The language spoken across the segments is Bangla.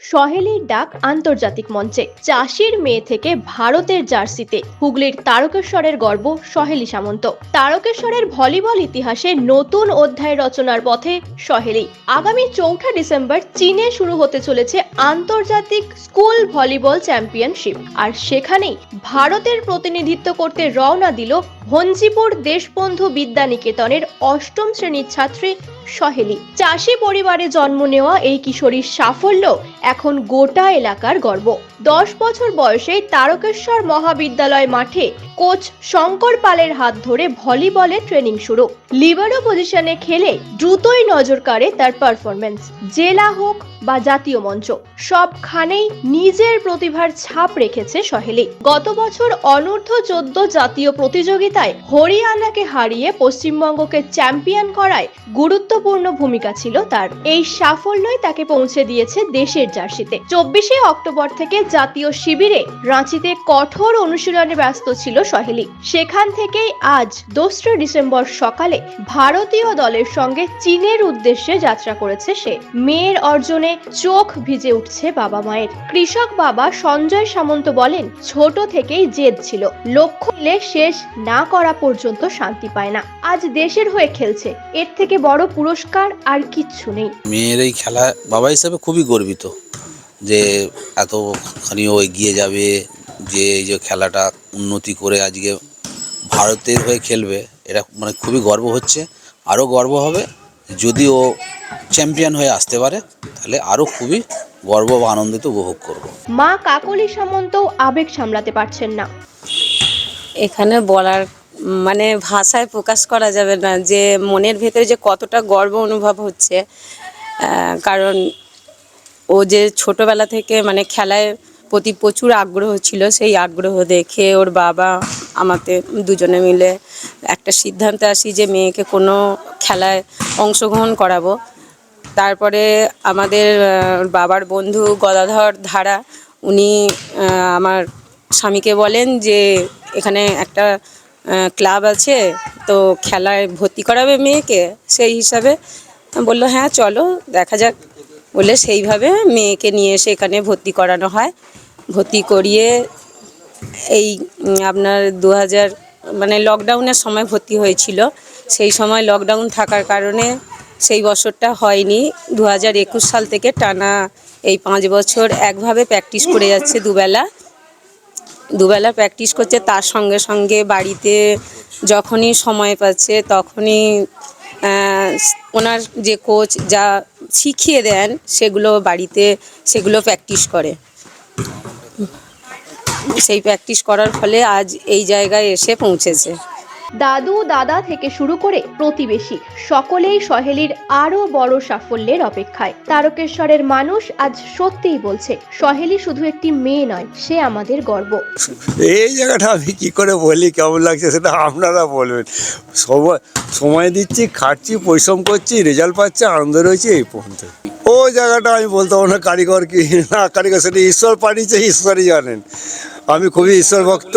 সহেলির ডাক আন্তর্জাতিক মঞ্চে। চাষির মেয়ে থেকে ভারতের জার্সিতে। হুগলির তারকেশ্বরের গর্ব সহেলি সামন্ত। তারকেশ্বরের ভলিবল ইতিহাসে নতুন অধ্যায় রচনার পথে সহেলি। আগামী চৌঠা ডিসেম্বর চীনে শুরু হতে চলেছে আন্তর্জাতিক স্কুল ভলিবল চ্যাম্পিয়নশিপ। আর সেখানেই ভারতের প্রতিনিধিত্ব করতে রওনা দিল ভঞ্জিপুর দেশবন্ধু বিদ্যানিকেতনের অষ্টম শ্রেণির ছাত্রী সহেলি। চাষি পরিবারে জন্ম নেওয়া এই কিশোরীর সাফল্য এখন গোটা এলাকার গর্ব। দশ বছর বয়সে তারকেশ্বর মহাবিদ্যালয় মাঠে কোচ শঙ্কর পালের হাত ধরে ভলিবলে ট্রেনিং শুরু। লিবারো পজিশনে খেলে দ্রুতই নজর কাড়ে তার পারফরমেন্স জেলা হোক বা জাতীয় মঞ্চ। সবখানেই নিজের প্রতিভার ছাপ রেখেছে সহেলি। গত বছর অনূর্ধ্ব চোদ্দ জাতীয় প্রতিযোগিতায় হরিয়ানাকে হারিয়ে পশ্চিমবঙ্গকে চ্যাম্পিয়ন করায় গুরুত্বপূর্ণ ভূমিকা ছিল তার। এই সাফল্যই তাকে পৌঁছে দিয়েছে দেশের জার্সিতে চব্বিশে অক্টোবর থেকে জাতীয় শিবিরে রাঁচিতে কঠোর অনুশীলনে ব্যস্ত ছিল সহেলি সেখান থেকেই আজ দোসরা ডিসেম্বর সকালে ভারতীয় দলের সঙ্গে চীনের উদ্দেশ্যে যাত্রা করেছে সে। মেয়ের অর্জনে চোখ ভিজে উঠছে বাবা মায়ের। কৃষক বাবা সঞ্জয় সামন্ত বলেন, ছোট থেকেই জেদ ছিল। লক্ষ্য নিলে শেষ না করা পর্যন্ত শান্তি পায় না। আজ দেশের হয়ে খেলছে। এর থেকে বড় পুরস্কার আর কিচ্ছু নেই। মেয়ের এই খেলা বাবা হিসাবে খুবই গর্বিত। যে এতখানি ও এগিয়ে যাবে যে এই যে খেলাটা উন্নতি করে আজকে ভারতের হয়ে খেলবে এটা মানে খুবই গর্ব হচ্ছে। আরও গর্ব হবে যদি ও চ্যাম্পিয়ন হয়ে আসতে পারে তাহলে আরও খুবই গর্ব বা আনন্দিত উপভোগ করব। মা কাকলি সামন্ত আবেগ সামলাতে পারছেন না। এখানে বলার মানে ভাষায় প্রকাশ করা যাবে না যে মনের ভেতরে যে কতটা গর্ব অনুভব হচ্ছে কারণ ও যে ছোটবেলা থেকে মানে খেলায় প্রতি প্রচুর আগ্রহ ছিল, সেই আগ্রহ দেখে ওর বাবা আমাকে দুজনে মিলে একটা সিদ্ধান্তে আসি যে মেয়েকে কোনো খেলায় অংশগ্রহণ করাবো। তারপরে আমাদের বাবার বন্ধু গদাধর ধারা, উনি আমার স্বামীকে বলেন যে এখানে একটা ক্লাব আছে, তো খেলায় ভর্তি করাবে মেয়েকে, সেই হিসাবে। বলল হ্যাঁ চলো, দেখা যাক। বলে সেইভাবে মেয়েকে নিয়ে এসে এখানে ভর্তি করানো হয়। ভর্তি করিয়ে এই আপনার দু হাজার মানে লকডাউনের সময় ভর্তি হয়েছিল। সেই সময় লকডাউন থাকার কারণে সেই বছরটা হয়নি। দু হাজার একুশ সাল থেকে টানা এই পাঁচ বছর একভাবে প্র্যাকটিস করে যাচ্ছে দুবেলা। দুবেলা প্র্যাকটিস করছে, তার সঙ্গে সঙ্গে বাড়িতে যখনই সময় পাচ্ছে তখনই ওনার যে কোচ যা শিখিয়ে দেন, সেগুলো বাড়িতে, সেগুলো প্র্যাকটিস করে। সেই প্র্যাকটিস করার ফলে আজ এই জায়গায় এসে পৌঁছেছে। দাদু দাদা থেকে শুরু করে প্রতিবেশী সকলেই সহেলির আরও বড় সাফল্যের অপেক্ষায়। তারকেশ্বরের মানুষ আজ সত্যিই বলছে সহেলি শুধু একটি মেয়ে নয় সে আমাদের গর্ব। এই জায়গাটা আমি কি করে বলি কেমন লাগছে সেটা আপনারা বলবেন। সময় সময় দিচ্ছি খাটছি পরিশ্রম করছি রেজাল্ট পাচ্ছি আনন্দ রয়েছে এই পর্যন্ত। ও জায়গাটা আমি বলতে পারব না কারিগর কি না কারিগর সেটা ঈশ্বর পাঠিয়েছে ঈশ্বরই জানেন। আমি খুবই ঈশ্বর ভক্ত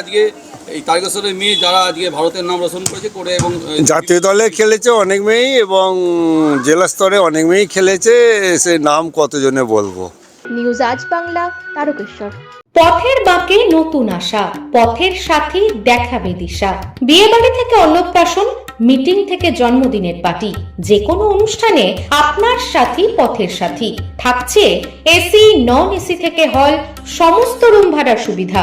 আজকে এই তারকেশ্বরের মেয়ে যারা আজকে ভারতের নাম রোশন করেছে করে এবং জাতীয় দলে খেলেছে অনেক মেয়েই এবং জেলা স্তরে অনেক মেয়েই খেলেছে সে নাম কতজনে বলব? নিউজ আজ বাংলা তারকেশ্বর। পথের বাঁকে নতুন আশা পথের সাথী দেখাবে দিশা। বিয়ে বাড়ি থেকে অন্নপ্রাশন মিটিং থেকে জন্মদিনের পার্টি। যে কোনো অনুষ্ঠানে আপনার সাথী পথের সাথী। থাকছে এসি নন এসি থেকে হল সমস্ত রুম ভাড়ার সুবিধা।